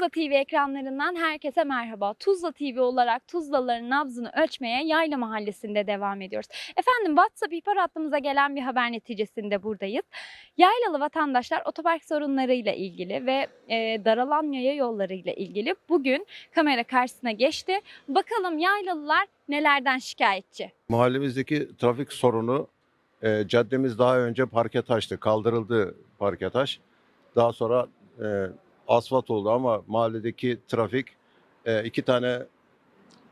Tuzla TV ekranlarından herkese merhaba. Tuzla TV olarak Tuzlaların nabzını ölçmeye Yayla Mahallesi'nde devam ediyoruz. Efendim WhatsApp ihbar hattımıza gelen bir haber neticesinde buradayız. Yaylalı vatandaşlar otopark sorunlarıyla ilgili ve e, daralan yaya yollarıyla ilgili bugün kamera karşısına geçti. Bakalım Yaylalılar nelerden şikayetçi? Mahallemizdeki trafik sorunu e, caddemiz daha önce parke taştı. Kaldırıldı parke taş. Daha sonra e, asfalt oldu ama mahalledeki trafik e, iki tane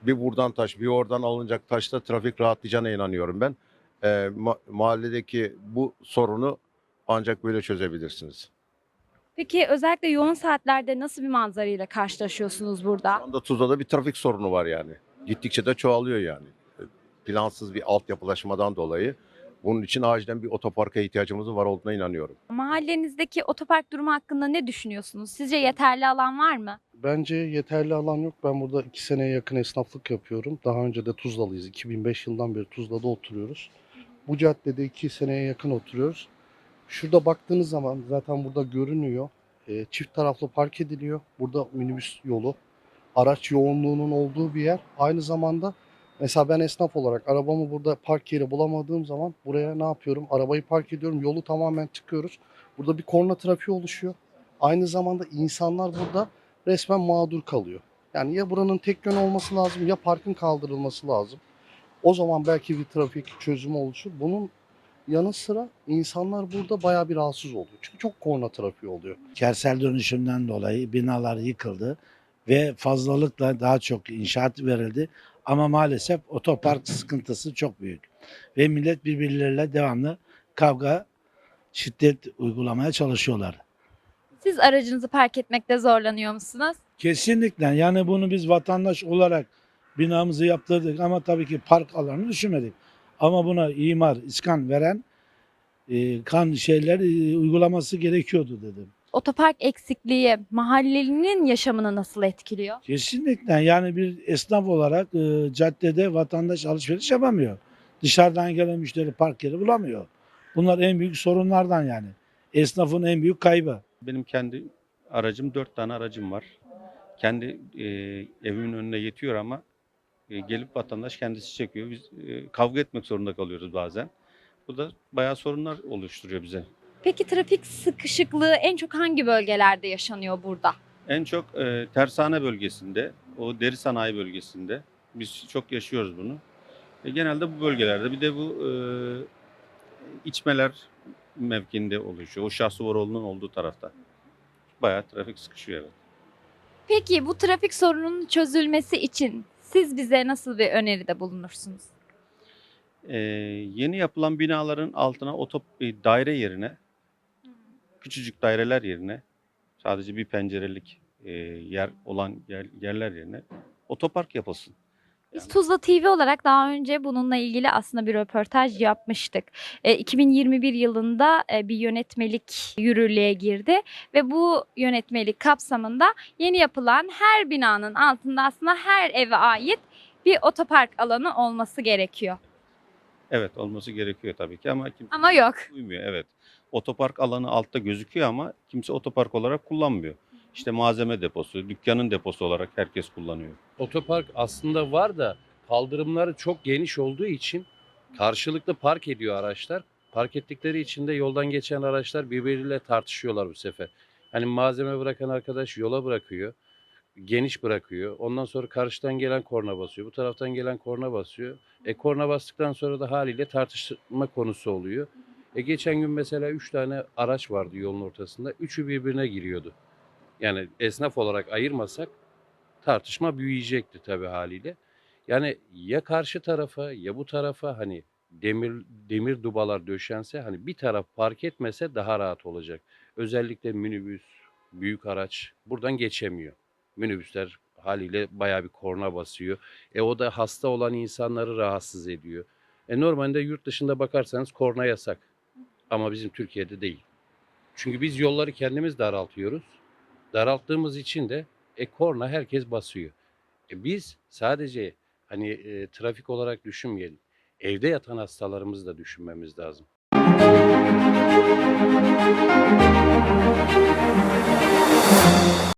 bir buradan taş bir oradan alınacak taşta trafik rahatlayacağına inanıyorum ben. E, ma- mahalledeki bu sorunu ancak böyle çözebilirsiniz. Peki özellikle yoğun saatlerde nasıl bir manzarayla karşılaşıyorsunuz burada? Şu anda Tuzla'da bir trafik sorunu var yani. Gittikçe de çoğalıyor yani. E, Plansız bir altyapılaşmadan dolayı. Bunun için acilen bir otoparka ihtiyacımızın var olduğuna inanıyorum. Mahallenizdeki otopark durumu hakkında ne düşünüyorsunuz? Sizce yeterli alan var mı? Bence yeterli alan yok. Ben burada iki seneye yakın esnaflık yapıyorum. Daha önce de Tuzlalıyız. 2005 yılından beri Tuzla'da oturuyoruz. Bu caddede iki seneye yakın oturuyoruz. Şurada baktığınız zaman zaten burada görünüyor. E, çift taraflı park ediliyor. Burada minibüs yolu. Araç yoğunluğunun olduğu bir yer. Aynı zamanda mesela ben esnaf olarak arabamı burada park yeri bulamadığım zaman buraya ne yapıyorum? Arabayı park ediyorum. Yolu tamamen çıkıyoruz. Burada bir korna trafiği oluşuyor. Aynı zamanda insanlar burada resmen mağdur kalıyor. Yani ya buranın tek yön olması lazım ya parkın kaldırılması lazım. O zaman belki bir trafik çözümü oluşur. Bunun yanı sıra insanlar burada bayağı bir rahatsız oluyor. Çünkü çok korna trafiği oluyor. kentsel dönüşümden dolayı binalar yıkıldı ve fazlalıkla daha çok inşaat verildi. Ama maalesef otopark sıkıntısı çok büyük. Ve millet birbirleriyle devamlı kavga, şiddet uygulamaya çalışıyorlar. Siz aracınızı park etmekte zorlanıyor musunuz? Kesinlikle yani bunu biz vatandaş olarak binamızı yaptırdık ama tabii ki park alanını düşünmedik. Ama buna imar, iskan veren e, kan şeyler e, uygulaması gerekiyordu dedim. Otopark eksikliği mahallenin yaşamını nasıl etkiliyor? Kesinlikle yani bir esnaf olarak e, caddede vatandaş alışveriş yapamıyor. Dışarıdan gelen müşteri park yeri bulamıyor. Bunlar en büyük sorunlardan yani. Esnafın en büyük kaybı. Benim kendi aracım, dört tane aracım var. Kendi e, evimin önüne yetiyor ama e, gelip vatandaş kendisi çekiyor. Biz e, kavga etmek zorunda kalıyoruz bazen. Bu da bayağı sorunlar oluşturuyor bize. Peki trafik sıkışıklığı en çok hangi bölgelerde yaşanıyor burada? En çok e, tersane bölgesinde, o deri sanayi bölgesinde biz çok yaşıyoruz bunu. E, genelde bu bölgelerde bir de bu e, içmeler mevkinde oluşuyor. O Şahsuvaroğlu'nun olduğu tarafta. Bayağı trafik sıkışıyor evet. Peki bu trafik sorununun çözülmesi için siz bize nasıl bir öneride bulunursunuz? Ee, yeni yapılan binaların altına otop e, daire yerine küçücük daireler yerine sadece bir pencerelik e, yer olan yer- yerler yerine otopark yapılsın. Biz Yani- Tuzla TV olarak daha önce bununla ilgili aslında bir röportaj yapmıştık. E, 2021 yılında e, bir yönetmelik yürürlüğe girdi ve bu yönetmelik kapsamında yeni yapılan her binanın altında aslında her eve ait bir otopark alanı olması gerekiyor. Evet olması gerekiyor tabii ki ama kimse Ama yok. uymuyor. Evet. Otopark alanı altta gözüküyor ama kimse otopark olarak kullanmıyor. İşte malzeme deposu, dükkanın deposu olarak herkes kullanıyor. Otopark aslında var da kaldırımları çok geniş olduğu için karşılıklı park ediyor araçlar. Park ettikleri için de yoldan geçen araçlar birbiriyle tartışıyorlar bu sefer. Hani malzeme bırakan arkadaş yola bırakıyor. Geniş bırakıyor. Ondan sonra karşıdan gelen korna basıyor. Bu taraftan gelen korna basıyor. E korna bastıktan sonra da haliyle tartışma konusu oluyor. E geçen gün mesela 3 tane araç vardı yolun ortasında. Üçü birbirine giriyordu. Yani esnaf olarak ayırmasak tartışma büyüyecekti tabii haliyle. Yani ya karşı tarafa ya bu tarafa hani demir demir dubalar döşense hani bir taraf park etmese daha rahat olacak. Özellikle minibüs, büyük araç buradan geçemiyor. Minibüsler haliyle bayağı bir korna basıyor. E o da hasta olan insanları rahatsız ediyor. E normalde yurt dışında bakarsanız korna yasak. Ama bizim Türkiye'de değil. Çünkü biz yolları kendimiz daraltıyoruz. Daralttığımız için de e, korna herkes basıyor. E, biz sadece hani e, trafik olarak düşünmeyelim. Evde yatan hastalarımızı da düşünmemiz lazım.